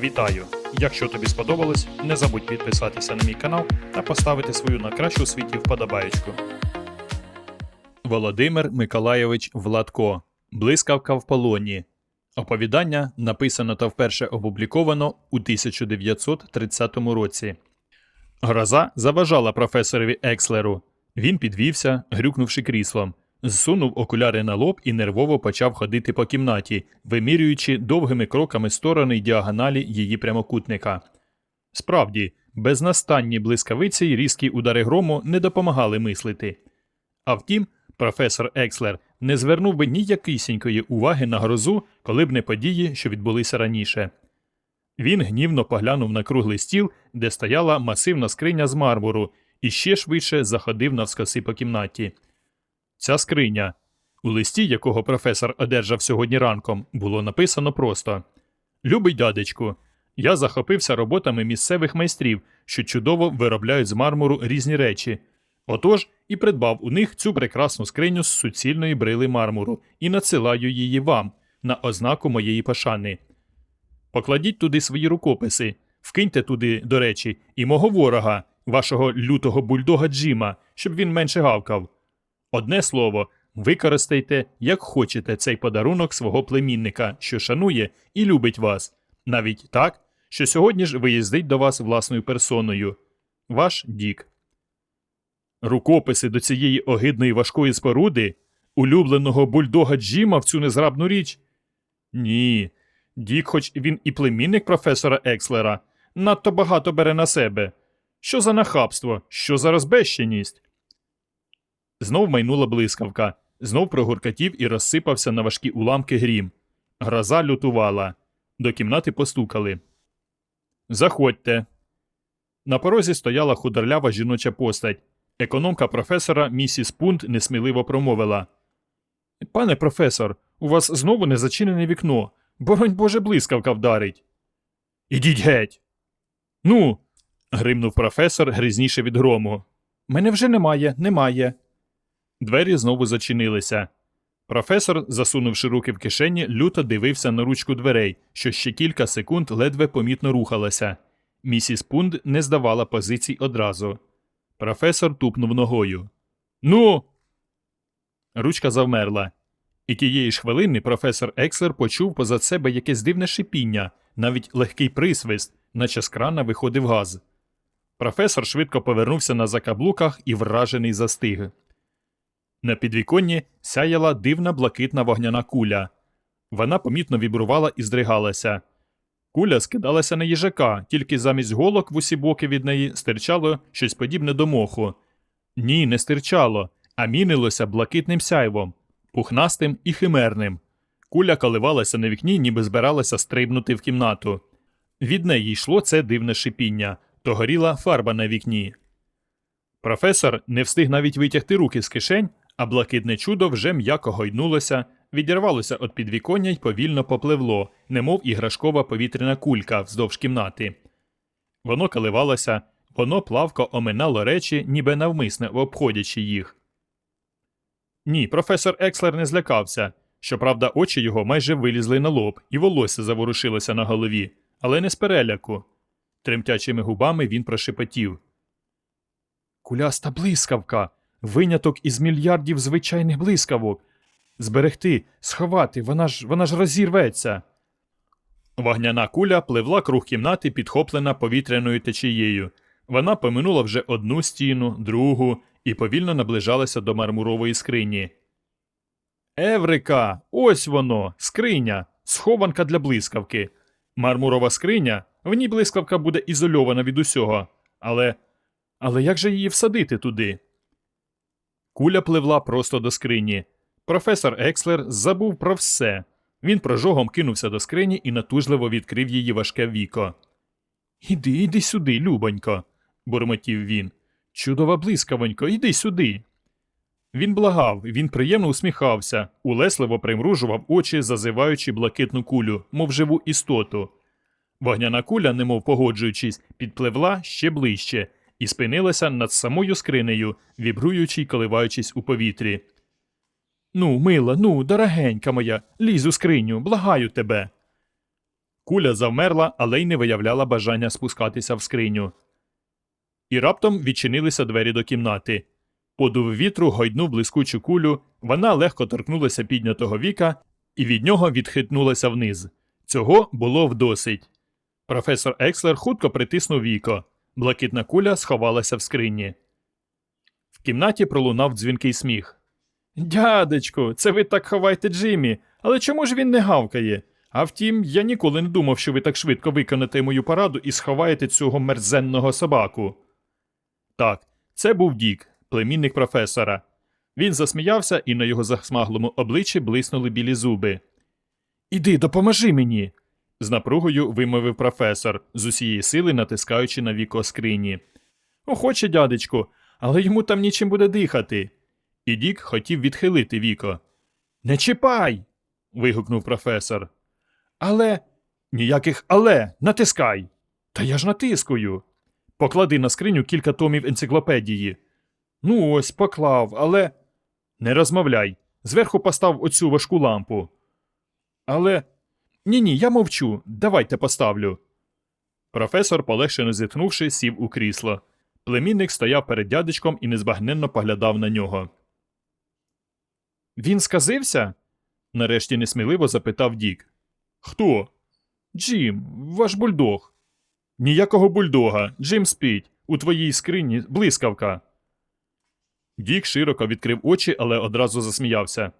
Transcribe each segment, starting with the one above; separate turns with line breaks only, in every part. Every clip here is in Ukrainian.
Вітаю! Якщо тобі сподобалось, не забудь підписатися на мій канал та поставити свою на кращу світі вподобаєчку. Володимир Миколайович Владко. Блискавка в полоні. Оповідання написано та вперше опубліковано у 1930 році. Гроза заважала професорові Екслеру. Він підвівся, грюкнувши кріслом, зсунув окуляри на лоб і нервово почав ходити по кімнаті, вимірюючи довгими кроками сторони й діагоналі її прямокутника. Справді, безнастанні блискавиці й різкі удари грому не допомагали мислити. А втім, професор Екслер не звернув би ніякісінької уваги на грозу, коли б не події, що відбулися раніше. Він гнівно поглянув на круглий стіл, де стояла масивна скриня з мармуру, і ще швидше заходив навскоси по кімнаті. Ця скриня, у листі, якого професор одержав сьогодні ранком, було написано просто Любий дядечку, я захопився роботами місцевих майстрів, що чудово виробляють з мармуру різні речі. Отож і придбав у них цю прекрасну скриню з суцільної брили мармуру і надсилаю її вам на ознаку моєї пошани. Покладіть туди свої рукописи, вкиньте туди, до речі, і мого ворога, вашого лютого бульдога Джима, щоб він менше гавкав. Одне слово, використайте, як хочете, цей подарунок свого племінника, що шанує і любить вас, навіть так, що сьогодні ж виїздить до вас власною персоною. Ваш Дік. Рукописи до цієї огидної важкої споруди, улюбленого бульдога Джима в цю незграбну річ? Ні. Дік, хоч він і племінник професора Екслера, надто багато бере на себе. Що за нахабство, що за розбещеність? Знов майнула блискавка, знов прогуркатів і розсипався на важкі уламки грім. Гроза лютувала. До кімнати постукали. Заходьте. На порозі стояла худорлява жіноча постать. Економка професора місіс Пунт несміливо промовила. Пане професор, у вас знову не зачинене вікно. Боронь Боже, блискавка вдарить. Ідіть геть. Ну. гримнув професор грізніше від грому. Мене вже немає, немає. Двері знову зачинилися. Професор, засунувши руки в кишені, люто дивився на ручку дверей, що ще кілька секунд ледве помітно рухалася. Місіс Пунд не здавала позицій одразу. Професор тупнув ногою. Ну. Ручка завмерла. І тієї ж хвилини професор Екслер почув позад себе якесь дивне шипіння, навіть легкий присвист, наче з крана виходив газ. Професор швидко повернувся на закаблуках і вражений застиг. На підвіконні сяяла дивна блакитна вогняна куля. Вона помітно вібрувала і здригалася. Куля скидалася на їжака, тільки замість голок в усі боки від неї стирчало щось подібне до моху. Ні, не стирчало, а мінилося блакитним сяйвом, пухнастим і химерним. Куля коливалася на вікні, ніби збиралася стрибнути в кімнату. Від неї йшло це дивне шипіння, то горіла фарба на вікні. Професор не встиг навіть витягти руки з кишень, а блакитне чудо вже м'яко гойнулося, відірвалося від підвіконня й повільно попливло, немов іграшкова повітряна кулька вздовж кімнати. Воно коливалося, воно плавко оминало речі, ніби навмисне обходячи їх. Ні, професор Екслер не злякався. Щоправда, очі його майже вилізли на лоб, і волосся заворушилося на голові, але не з переляку. Тремтячими губами він прошепотів. Куляста блискавка, виняток із мільярдів звичайних блискавок. Зберегти, сховати, вона ж вона ж розірветься. Вогняна куля пливла круг кімнати, підхоплена повітряною течією. Вона поминула вже одну стіну, другу і повільно наближалася до мармурової скрині. Еврика! Ось воно! Скриня! Схованка для блискавки. Мармурова скриня, в ній блискавка буде ізольована від усього. Але. Але як же її всадити туди? Куля пливла просто до скрині. Професор Екслер забув про все. Він прожогом кинувся до скрині і натужливо відкрив її важке віко. Іди, іди сюди, любонько, бурмотів він. Чудова блискавонько, іди сюди. Він благав, він приємно усміхався, улесливо примружував очі, зазиваючи блакитну кулю, мов живу істоту. Вогняна куля, немов погоджуючись, підпливла ще ближче і спинилася над самою скринею, вібруючи й коливаючись у повітрі. Ну, мила, ну, дорогенька моя, лізь у скриню, благаю тебе. Куля завмерла, але й не виявляла бажання спускатися в скриню. І раптом відчинилися двері до кімнати. Подув вітру, гойднув блискучу кулю, вона легко торкнулася піднятого віка і від нього відхитнулася вниз. Цього було вдосить. Професор Екслер хутко притиснув віко. Блакитна куля сховалася в скрині. В кімнаті пролунав дзвінкий сміх. Дядечку, це ви так ховаєте Джиммі, але чому ж він не гавкає? А втім, я ніколи не думав, що ви так швидко виконаєте мою пораду і сховаєте цього мерзенного собаку. Так, це був Дік, племінник професора. Він засміявся, і на його засмаглому обличчі блиснули білі зуби. Іди, допоможи мені. З напругою вимовив професор, з усієї сили натискаючи на віко скрині. Охоче, дядечку, але йому там нічим буде дихати. І Дік хотів відхилити віко. Не чіпай. вигукнув професор. Але. Ніяких але, натискай. Та я ж натискую. Поклади на скриню кілька томів енциклопедії. Ну ось, поклав, але. Не розмовляй. Зверху постав оцю важку лампу. Але. Ні ні, я мовчу. Давайте поставлю. Професор, полегшено зітхнувши, сів у крісло. Племінник стояв перед дядечком і незбагненно поглядав на нього. Він сказився? нарешті несміливо запитав Дік. Хто? Джим, ваш бульдог. Ніякого бульдога. Джим спить. У твоїй скрині блискавка. Дік широко відкрив очі, але одразу засміявся.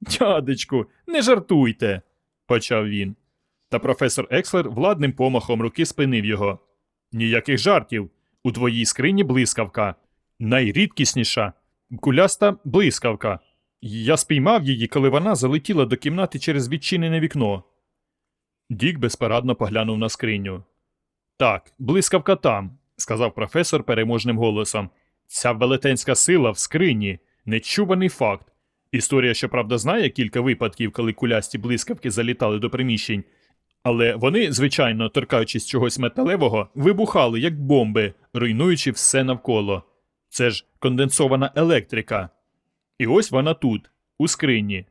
Дядечку, не жартуйте, почав він. Та професор Екслер владним помахом руки спинив його. Ніяких жартів. У твоїй скрині блискавка. Найрідкісніша куляста блискавка. Я спіймав її, коли вона залетіла до кімнати через відчинене вікно. Дік безпорадно поглянув на скриню. Так, блискавка там, сказав професор переможним голосом. Ця велетенська сила в скрині нечуваний факт. Історія, щоправда, знає кілька випадків, коли кулясті блискавки залітали до приміщень, але вони, звичайно, торкаючись чогось металевого, вибухали як бомби, руйнуючи все навколо. Це ж конденсована електрика. І ось вона тут, у скрині.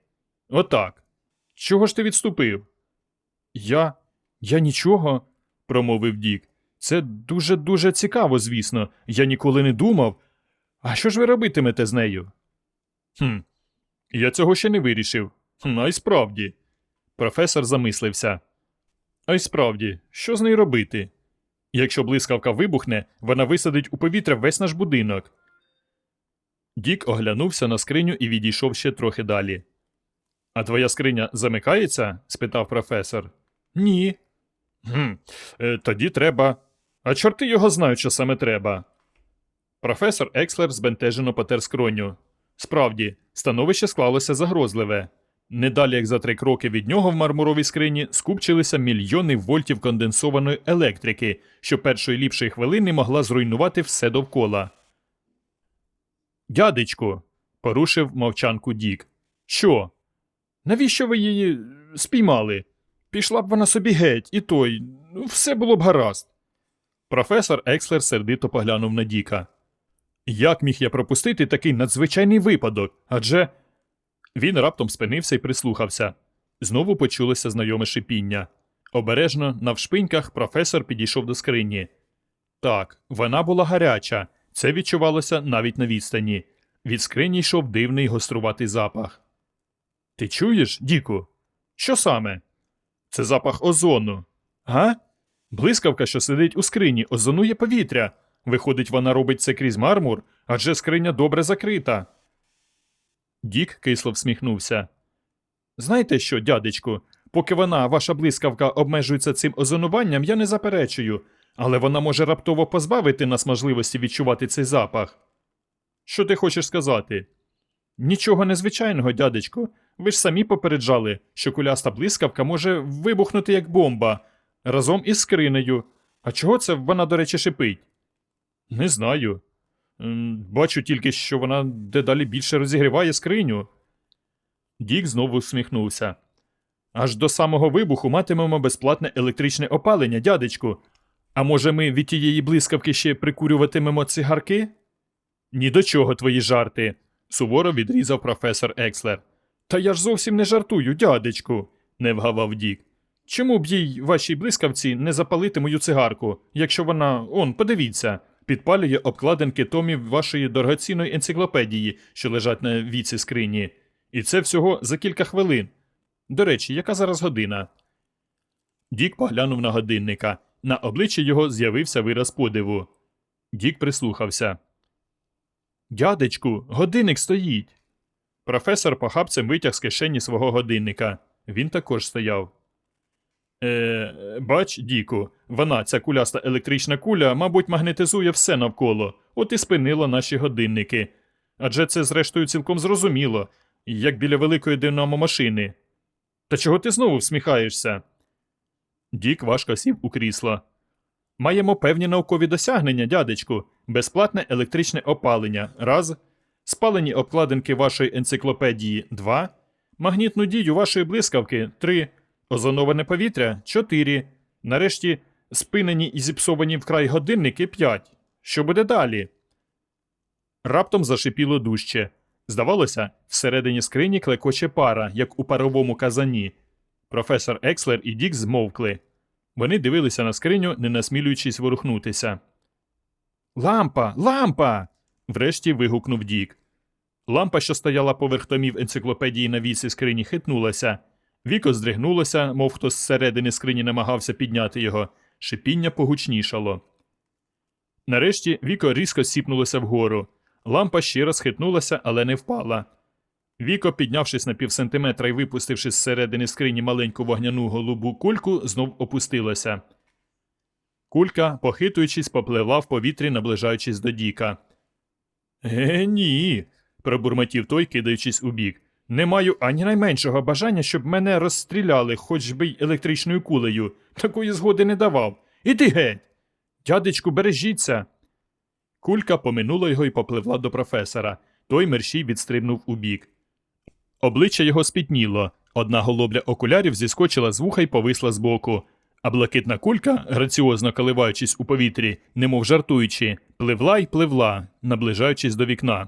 Отак. Чого ж ти відступив? Я. Я нічого, промовив Дік. Це дуже дуже цікаво, звісно. Я ніколи не думав. А що ж ви робитимете з нею? Хм, я цього ще не вирішив. Хм, а й справді. Професор замислився. А й справді, що з нею робити? Якщо блискавка вибухне, вона висадить у повітря весь наш будинок. Дік оглянувся на скриню і відійшов ще трохи далі. А твоя скриня замикається? спитав професор. Ні. Гм, е, тоді треба. А чорти його знають, що саме треба. Професор Екслер збентежено потер скроню. Справді, становище склалося загрозливе. Недалі як за три кроки від нього в мармуровій скрині скупчилися мільйони вольтів конденсованої електрики, що першої ліпшої хвилини могла зруйнувати все довкола. Дядечку, порушив мовчанку Дік. Що? Навіщо ви її спіймали? Пішла б вона собі геть, і той. Ну, все було б гаразд. Професор Екслер сердито поглянув на Діка. Як міг я пропустити такий надзвичайний випадок? Адже. Він раптом спинився і прислухався. Знову почулося знайоме шипіння. Обережно, навшпиньках, професор підійшов до скрині. Так, вона була гаряча, це відчувалося навіть на відстані. Від скрині йшов дивний гоструватий запах. Ти чуєш, Діку? Що саме? Це запах озону. Га? Блискавка, що сидить у скрині, озонує повітря. Виходить, вона робить це крізь мармур, адже скриня добре закрита. Дік кисло всміхнувся. Знаєте що, дядечку, поки вона, ваша блискавка, обмежується цим озонуванням, я не заперечую, але вона може раптово позбавити нас можливості відчувати цей запах. Що ти хочеш сказати? Нічого незвичайного, дядечку. Ви ж самі попереджали, що куляста блискавка може вибухнути як бомба разом із скринею. А чого це вона, до речі, шипить? Не знаю. Бачу тільки, що вона дедалі більше розігріває скриню. Дік знову усміхнувся. Аж до самого вибуху матимемо безплатне електричне опалення, дядечку. А може, ми від тієї блискавки ще прикурюватимемо цигарки? Ні до чого твої жарти, суворо відрізав професор Екслер. Та я ж зовсім не жартую, дядечку, не вгавав Дік. Чому б їй вашій блискавці не запалити мою цигарку, якщо вона, он, подивіться, підпалює обкладинки томів вашої дорогоцінної енциклопедії, що лежать на віці скрині. І це всього за кілька хвилин. До речі, яка зараз година? Дік поглянув на годинника. На обличчі його з'явився вираз подиву. Дік прислухався. Дядечку, годинник стоїть. Професор похапцем витяг з кишені свого годинника. Він також стояв. Е, бач, Діку, вона, ця куляста електрична куля, мабуть, магнетизує все навколо, от і спинила наші годинники. Адже це, зрештою, цілком зрозуміло, як біля великої динамо-машини. Та чого ти знову всміхаєшся? Дік важко сів у крісло. Маємо певні наукові досягнення, дядечку, безплатне електричне опалення раз, спалені обкладинки вашої енциклопедії 2, магнітну дію вашої блискавки 3, озоноване повітря 4, нарешті спинені і зіпсовані вкрай годинники 5. Що буде далі? Раптом зашипіло дужче. Здавалося, всередині скрині клекоче пара, як у паровому казані. Професор Екслер і Дік змовкли. Вони дивилися на скриню, не насмілюючись ворухнутися. Лампа! Лампа! врешті вигукнув Дік. Лампа, що стояла поверх томів енциклопедії на віці скрині, хитнулася. Віко здригнулося, мов хтось зсередини скрині намагався підняти його. Шипіння погучнішало. Нарешті Віко різко сіпнулося вгору. Лампа ще раз хитнулася, але не впала. Віко, піднявшись на півсантиметра і випустивши зсередини скрині маленьку вогняну голубу кульку, знов опустилася. Кулька, похитуючись, попливла в повітрі, наближаючись до Діка. Е, ні. пробурмотів той, кидаючись у бік. Не маю ані найменшого бажання, щоб мене розстріляли, хоч би й електричною кулею. Такої згоди не давав. Іди геть. Дядечку, бережіться. Кулька поминула його і попливла до професора. Той мерщій відстрибнув у бік. Обличчя його спітніло. Одна голобля окулярів зіскочила з вуха й повисла збоку. А блакитна кулька, граціозно коливаючись у повітрі, немов жартуючи, пливла й пливла, наближаючись до вікна.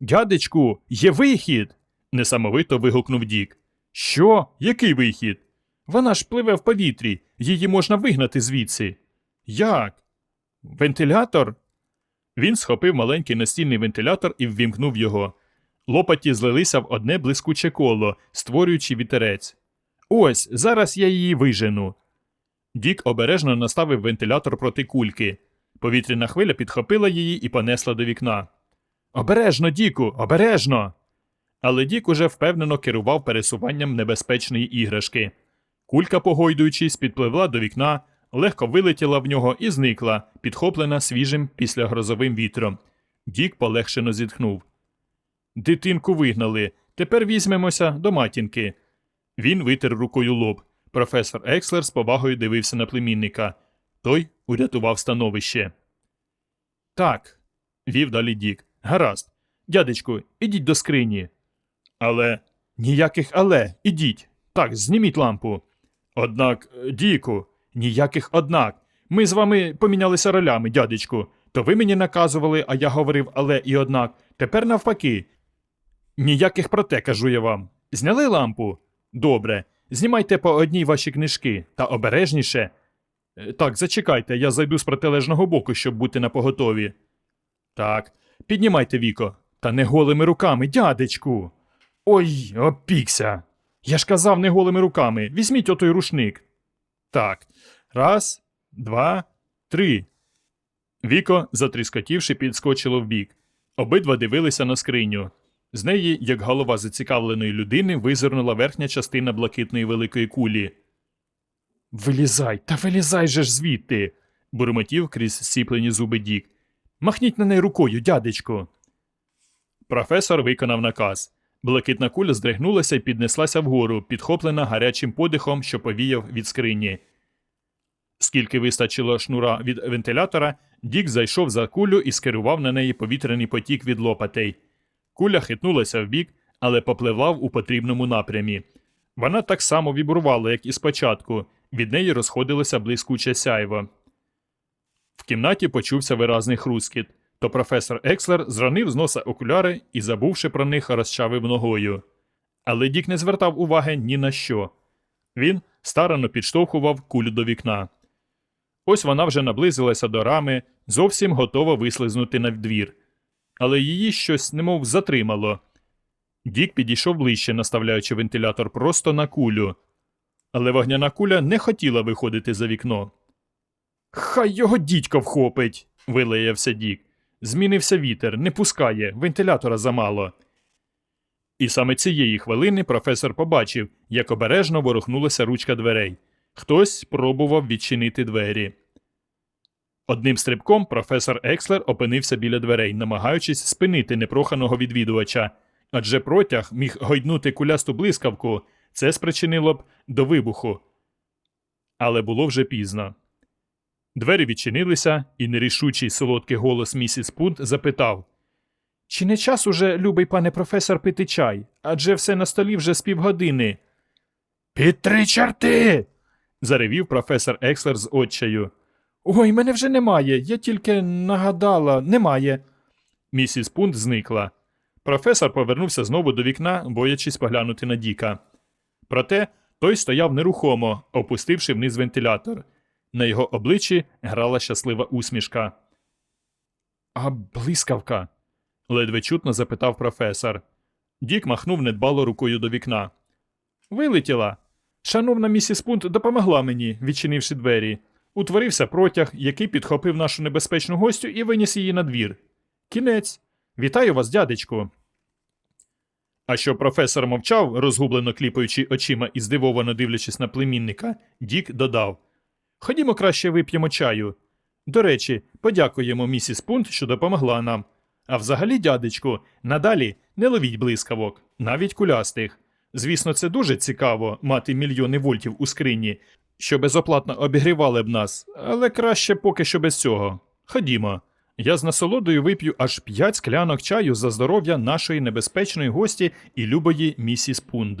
Дядечку, є вихід. Несамовито вигукнув Дік. Що? Який вихід? Вона ж пливе в повітрі, її можна вигнати звідси. Як? Вентилятор? Він схопив маленький настільний вентилятор і ввімкнув його. Лопаті злилися в одне блискуче коло, створюючи вітерець. Ось, зараз я її вижену. Дік обережно наставив вентилятор проти кульки. Повітряна хвиля підхопила її і понесла до вікна. Обережно, Діку, обережно. Але Дік уже впевнено керував пересуванням небезпечної іграшки. Кулька, погойдуючись, підпливла до вікна, легко вилетіла в нього і зникла, підхоплена свіжим післягрозовим вітром. Дік полегшено зітхнув. Дитинку вигнали. Тепер візьмемося до матінки. Він витер рукою лоб. Професор Екслер з повагою дивився на племінника. Той урятував становище. Так, вів далі Дік. Гаразд. Дядечку, ідіть до скрині. Але. Ніяких але, ідіть. Так, зніміть лампу. Однак, е, Діку, ніяких однак. Ми з вами помінялися ролями, дядечку. То ви мені наказували, а я говорив але і однак. Тепер навпаки. Ніяких проте, кажу я вам. Зняли лампу? Добре. Знімайте по одній ваші книжки, та обережніше. Е, Так, зачекайте, я зайду з протилежного боку, щоб бути на поготові. Так, піднімайте віко. Та не голими руками, дядечку. Ой, опікся. Я ж казав не голими руками. Візьміть отой рушник. Так. Раз, два, три. Віко, затріскотівши, підскочило вбік. Обидва дивилися на скриню. З неї, як голова зацікавленої людини, визирнула верхня частина блакитної великої кулі. Вилізай, та вилізай же ж звідти. бурмотів крізь сіплені зуби Дік. Махніть на неї рукою, дядечко. Професор виконав наказ. Блакитна куля здригнулася і піднеслася вгору, підхоплена гарячим подихом, що повіяв від скрині. Скільки вистачило шнура від вентилятора, Дік зайшов за кулю і скерував на неї повітряний потік від лопатей. Куля хитнулася вбік, але попливла у потрібному напрямі. Вона так само вібрувала, як і спочатку, від неї розходилося блискуче сяйво. В кімнаті почувся виразний хрускіт, то професор Екслер зранив з носа окуляри і, забувши про них, розчавив ногою. Але Дік не звертав уваги ні на що. Він старано підштовхував кулю до вікна. Ось вона вже наблизилася до рами, зовсім готова вислизнути на двір. Але її щось немов затримало. Дік підійшов ближче, наставляючи вентилятор просто на кулю. Але вогняна куля не хотіла виходити за вікно. Хай його дідько вхопить, вилаявся Дік. Змінився вітер, не пускає, вентилятора замало. І саме цієї хвилини професор побачив, як обережно ворухнулася ручка дверей. Хтось пробував відчинити двері. Одним стрибком професор Екслер опинився біля дверей, намагаючись спинити непроханого відвідувача, адже протяг міг гойднути кулясту блискавку, це спричинило б до вибуху. Але було вже пізно. Двері відчинилися, і нерішучий солодкий голос місіс Пунт запитав Чи не час уже, любий пане професор, пити чай? Адже все на столі вже з півгодини. Під три чорти. заревів професор Екслер з отчаю. Ой, мене вже немає. Я тільки нагадала, немає. Місіс Пунт зникла. Професор повернувся знову до вікна, боячись поглянути на Діка. Проте той стояв нерухомо, опустивши вниз вентилятор. На його обличчі грала щаслива усмішка. А блискавка? ледве чутно запитав професор. Дік махнув недбало рукою до вікна. Вилетіла. Шановна місіс Пунт допомогла мені, відчинивши двері. Утворився протяг, який підхопив нашу небезпечну гостю і виніс її на двір. Кінець. Вітаю вас, дядечку. А що професор мовчав, розгублено кліпаючи очима і здивовано дивлячись на племінника, Дік додав Ходімо краще вип'ємо чаю. До речі, подякуємо місіс Пунт, що допомогла нам. А взагалі, дядечку, надалі не ловіть блискавок, навіть кулястих. Звісно, це дуже цікаво мати мільйони вольтів у скрині, що безоплатно обігрівали б нас, але краще поки що без цього. Ходімо. Я з насолодою вип'ю аж п'ять склянок чаю за здоров'я нашої небезпечної гості і любої місіс Пунд.